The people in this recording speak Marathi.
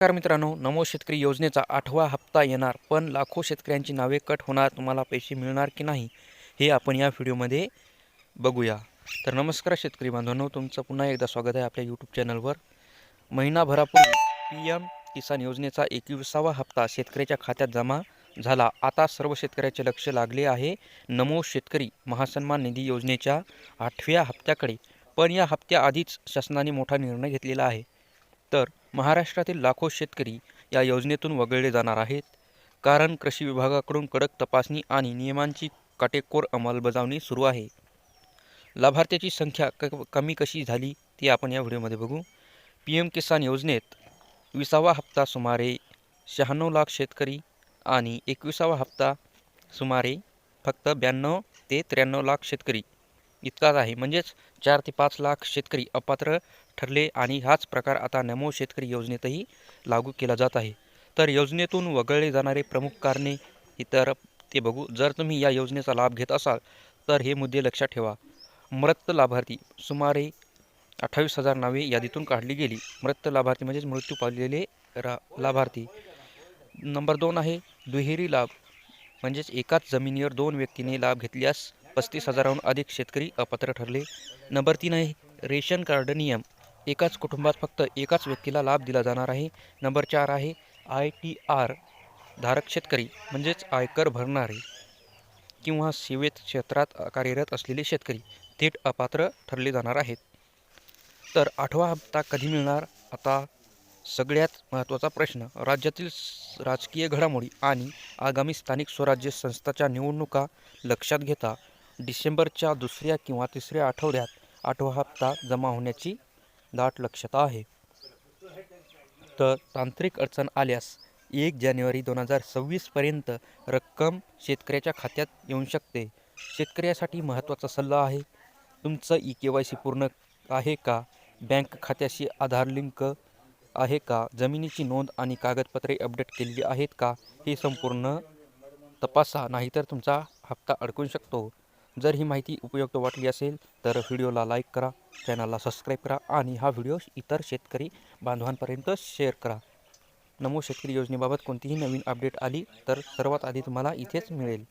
नमस्कार मित्रांनो नमो शेतकरी योजनेचा आठवा हप्ता येणार पण लाखो शेतकऱ्यांची नावे कट होणार तुम्हाला पैसे मिळणार की नाही हे आपण या व्हिडिओमध्ये बघूया. तर नमस्कार शेतकरी बांधवांनो तुमचं पुन्हा एकदा स्वागत आहे आपल्या यूट्यूब चॅनलवर. महिनाभरापूर्वी पी एम किसान योजनेचा एकविसावा हप्ता शेतकऱ्याच्या खात्यात जमा झाला. आता सर्व शेतकऱ्याचे लक्ष लागले आहे नमो शेतकरी महासन्मान निधी योजनेच्या आठव्या हप्त्याकडे पण या हप्त्याआधीच शासनाने मोठा निर्णय घेतलेला आहे. तर महाराष्ट्रातील लाखो शेतकरी या योजनेतून वगळले जाणार आहेत. कारण कृषी विभागाकडून कडक तपासणी आणि नियमांची काटेकोर अंमलबजावणी सुरू आहे. लाभार्थ्याची संख्या क कमी कशी झाली ती आपण या व्हिडिओमध्ये बघू. पी एम किसान योजनेत विसावा हप्ता सुमारे शहाण्णव लाख शेतकरी आणि एकविसावा हप्ता सुमारे फक्त ब्याण्णव ते त्र्याण्णव लाख शेतकरी इतकाच आहे म्हणजेच चार ते पाच लाख शेतकरी अपात्र ठरले आणि हाच प्रकार आता नमो शेतकरी योजनेतही लागू केला जात आहे. तर योजनेतून वगळले जाणारे प्रमुख कारणे इतर ते बघू. जर तुम्ही या योजनेचा लाभ घेत असाल तर हे मुद्दे लक्षात ठेवा. मृत लाभार्थी सुमारे अठ्ठावीस हजार नावे यादीतून काढली गेली. मृत लाभार्थी म्हणजेच मृत्यू पावलेले रा लाभार्थी. नंबर दोन आहे दुहेरी लाभ. म्हणजेच एकाच जमिनीवर दोन व्यक्तीने लाभ घेतल्यास पस्तीस हजाराहून अधिक शेतकरी अपात्र ठरले. नंबर तीन आहे रेशन कार्ड नियम. एकाच कुटुंबात फक्त एकाच व्यक्तीला लाभ दिला जाणार आहे. नंबर चार आहे आय टी आर धारक शेतकरी म्हणजेच आयकर भरणारे किंवा सेवेत क्षेत्रात कार्यरत असलेले शेतकरी थेट अपात्र ठरले जाणार आहेत. तर आठवा हप्ता कधी मिळणार? आता सगळ्यात महत्त्वाचा प्रश्न. राज्यातील राजकीय घडामोडी आणि आगामी स्थानिक स्वराज्य संस्थाच्या निवडणुका लक्षात घेता डिसेंबरच्या दुसऱ्या किंवा तिसऱ्या आठवड्यात आठवा हप्ता जमा होण्याची दाट लक्षता आहे. तर तांत्रिक अडचण आल्यास एक जानेवारी दोन हजार सव्वीसपर्यंत रक्कम शेतकऱ्याच्या खात्यात येऊ शकते. शेतकऱ्यासाठी महत्त्वाचा सल्ला आहे. तुमचं ई के वाय सी पूर्ण आहे का? बँक खात्याशी आधार लिंक आहे का? जमिनीची नोंद आणि कागदपत्रे अपडेट केलेली आहेत का? हे संपूर्ण तपासा. नाहीतर तुमचा हप्ता अडकू शकतो. जर ही माहिती उपयुक्त वाटली असेल तर व्हिडिओला लाईक करा चॅनलला सबस्क्राईब करा आणि हा व्हिडिओ इतर शेतकरी बांधवांपर्यंत शेअर करा. नमो शेतकरी योजनेबाबत कोणतीही नवीन अपडेट आली तर सर्वात आधी तुम्हाला इथेच मिळेल.